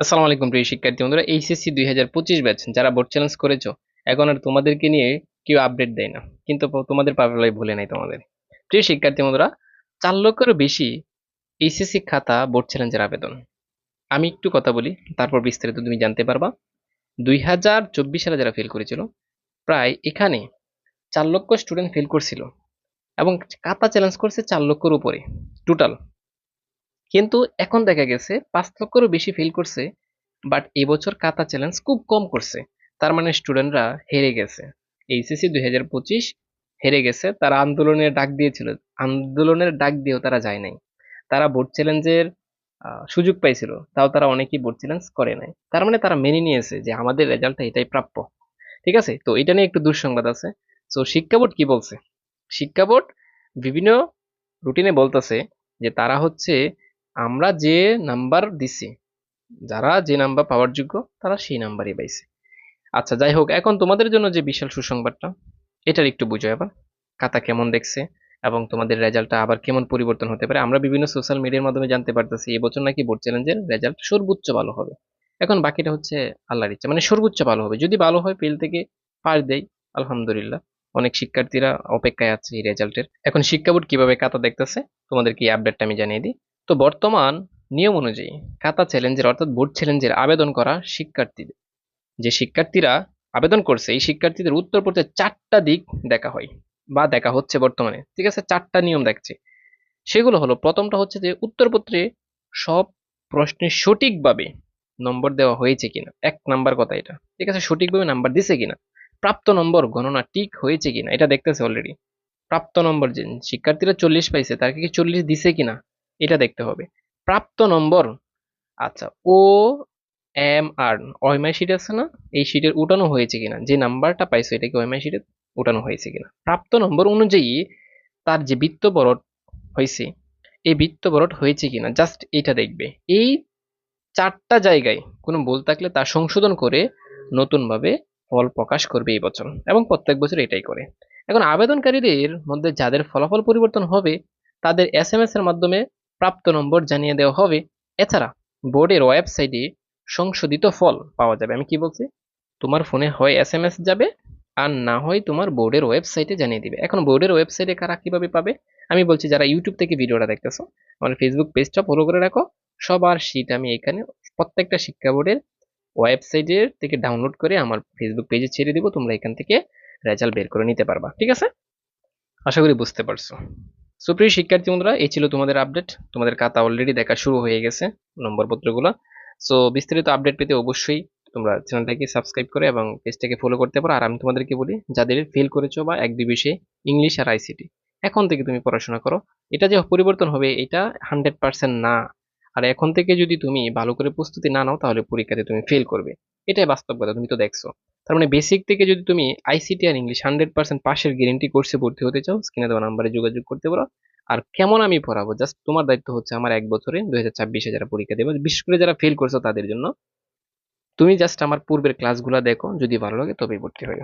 আসসালামু আলাইকুম প্রিয় শিক্ষার্থী বন্ধুরা, এইচএসসি দুই হাজার পঁচিশ ব্যাচ যারা বোর্ড চ্যালেঞ্জ করেছ, এখন আর তোমাদেরকে নিয়ে কেউ আপডেট দেয় না। কিন্তু তোমাদের পাবলাই ভুলে নাই তোমাদের। প্রিয় শিক্ষার্থী বন্ধুরা, চার লক্ষেরও বেশি এইচএসসি খাতা বোর্ড চ্যালেঞ্জের আবেদন। আমি একটু কথা বলি, তারপর বিস্তারিত তুমি জানতে পারবা। দুই হাজার চব্বিশ সালে যারা ফেল করেছিল, প্রায় এখানে চার লক্ষ স্টুডেন্ট ফেল করছিল এবং খাতা চ্যালেঞ্জ করছে চার লক্ষের উপরে। টোটাল কিন্তু এখন দেখা গেছে পাঁচ লক্ষেরও বেশি ফেল করছে বাট এবছর কাতা চ্যালেঞ্জ খুব কম করছে। তার মানে স্টুডেন্টরা হেরে গেছে। এইচএসসি দুই হাজার পঁচিশ হেরে গেছে, তারা আন্দোলনের ডাক দিয়েছিল। আন্দোলনের ডাক দিয়েও তারা যায় নাই। তারা বোর্ড চ্যালেঞ্জের সুযোগ পাইছিল, তাও তারা অনেকেই বোর্ড চ্যালেঞ্জ করে নাই। তার মানে তারা মেনে নিয়েছে যে আমাদের রেজাল্টটা এটাই প্রাপ্য। ঠিক আছে? তো এটা নিয়ে একটু দুঃসংবাদ আছে। তো শিক্ষা বোর্ড কি বলছে? শিক্ষা বোর্ড বিভিন্ন রুটিনে বলতেছে যে তারা হচ্ছে আমরা যে নাম্বার দিছি, যারা যে নাম্বার পাওয়ার যোগ্য, তারা সেই নাম্বারই পাইছে। আচ্ছা যাই হোক, এখন তোমাদের জন্য যে বিশাল সুসংবাদটা, এটার একটু বুঝো এবার। খাতা কেমন দেখছে এবং তোমাদের রেজাল্টটা আবার কেমন পরিবর্তন হতে পারে? আমরা বিভিন্ন সোশ্যাল মিডিয়ার মাধ্যমে জানতে পারতেছি এবছর নাকি বোর্ড চ্যালেঞ্জের রেজাল্ট সর্বোচ্চ ভালো হবে। এখন বাকিটা হচ্ছে আল্লাহর ইচ্ছা মানে সর্বোচ্চ ভালো হবে। যদি ভালো হয়, ফেল থেকে পার দেয় আলহামদুলিল্লাহ। অনেক শিক্ষার্থীরা অপেক্ষায় আছে এই রেজাল্টের। এখন শিক্ষা বোর্ড কীভাবে খাতা দেখতেছে, তোমাদেরকে এই আপডেটটা আমি জানিয়ে দিই। তো বর্তমান নিয়ম অনুযায়ী খাতা চ্যালেঞ্জের অর্থাৎ বোর্ড চ্যালেঞ্জের আবেদন করা শিক্ষার্থীদের। যে শিক্ষার্থীরা আবেদন করছে, এই শিক্ষার্থীদের উত্তর পড়তে চারটা দিক দেখা হয় বা দেখা হচ্ছে বর্তমানে। ঠিক আছে, চারটা নিয়ম দেখছে। সেগুলো হলো, প্রথমটা হচ্ছে যে উত্তরপত্রে সব প্রশ্নে সঠিকভাবে নম্বর দেওয়া হয়েছে কিনা। এক নাম্বার কথা এটা। ঠিক আছে, সঠিকভাবে নাম্বার দিছে কিনা। প্রাপ্ত নম্বর গণনা ঠিক হয়েছে কিনা। এটা দেখতেছে অলরেডি প্রাপ্ত নম্বর যে শিক্ষার্থীরা চল্লিশ পাইছে তাকে কি চল্লিশ দিছে কিনা? এটা দেখতে হবে। প্রাপ্ত নম্বর আচ্ছা O M R OMI sheet আছে না? এই শিটের উঠানো হয়েছে কিনা? যে নাম্বারটা পাইছো, এটা কি ওএমআই শিটে উঠানো হয়েছে কিনা? প্রাপ্ত নম্বর অনুযায়ী তার যে বৃত্ত বরট হয়েছে, এই বৃত্ত বরট হয়েছে কিনা? জাস্ট এটা দেখবে। এই চারটা জায়গায় কোনো ভুল থাকলে তা সংশোধন করে নতুনভাবে ফল প্রকাশ করবে এই বছর এবং প্রত্যেক বছর এটাই করে। এখন আবেদনকারীদের মধ্যে যাদের ফলাফল পরিবর্তন হবে, তাদের এস এম এস এর মাধ্যমে প্রাপ্ত নম্বর জানিয়ে দেওয়া হবে। এছাড়া বোর্ডের ওয়েবসাইটে সংশোধিত ফল পাওয়া যাবে। আমি কি বলছি? তোমার ফোনে হয় এস এম এস যাবে, আর না হয় তোমার বোর্ডের ওয়েবসাইটে জানিয়ে দিবে। এখন বোর্ডের ওয়েবসাইটে কারা কীভাবে পাবে? আমি বলছি, যারা ইউটিউব থেকে ভিডিওটা দেখতেছো, আমার ফেসবুক পেজটা ফলো করে রাখো। সবার শীট আমি এখানে প্রত্যেকটা শিক্ষা বোর্ডের ওয়েবসাইটের থেকে ডাউনলোড করে আমার ফেসবুক পেজে ছেড়ে দিব। তোমরা এখান থেকে রেজাল্ট বের করে নিতে পারবা। ঠিক আছে? আশা করি বুঝতে পারছ। সুপ্রিয় শিক্ষার্থী বন্ধুরা, এই ছিল তোমাদের আপডেট তোমাদের খাতা অলরেডি দেখা শুরু হয়ে গেছে নম্বরপত্রগুলো। সো বিস্তারিত আপডেট পেতে অবশ্যই তোমরা চ্যানেলটাকে সাবস্ক্রাইব করে এবং পেজটাকে ফলো করতে পারো। আর আমি তোমাদেরকে বলি, যাদের ফেল করেছ বা এক দুই বিষয়ে ইংলিশ আর আইসিটি এখন থেকে তুমি পড়াশোনা করো। এটা যে পরিবর্তন হবে, এটা হান্ড্রেড পার্সেন্ট না। আর এখন থেকে যদি তুমি ভালো করে প্রস্তুতি না নাও, তাহলে পরীক্ষাতে তুমি ফেল করবে। এটাই বাস্তব কথা, তুমি তো দেখছ। তার মানে বেসিক থেকে যদি তুমি আইসিটি আর ইংলিশ হান্ড্রেড পার্সেন্ট পাশের গ্যারেন্টি কোর্সে ভর্তি হতে চাও স্ক্রিনে দেওয়া নাম্বারে যোগাযোগ করতে পারো আর কেমন আমি পড়াবো? জাস্ট তোমার দায়িত্ব হচ্ছে আমার এক বছরে দুই হাজার ছাব্বিশে যারা পরীক্ষা দেবে, বিশেষ করে যারা ফেল করছ তাদের জন্য। তুমি জাস্ট আমার পূর্বের ক্লাসগুলো দেখো, যদি ভালো লাগে তবেই ভর্তি হয়ে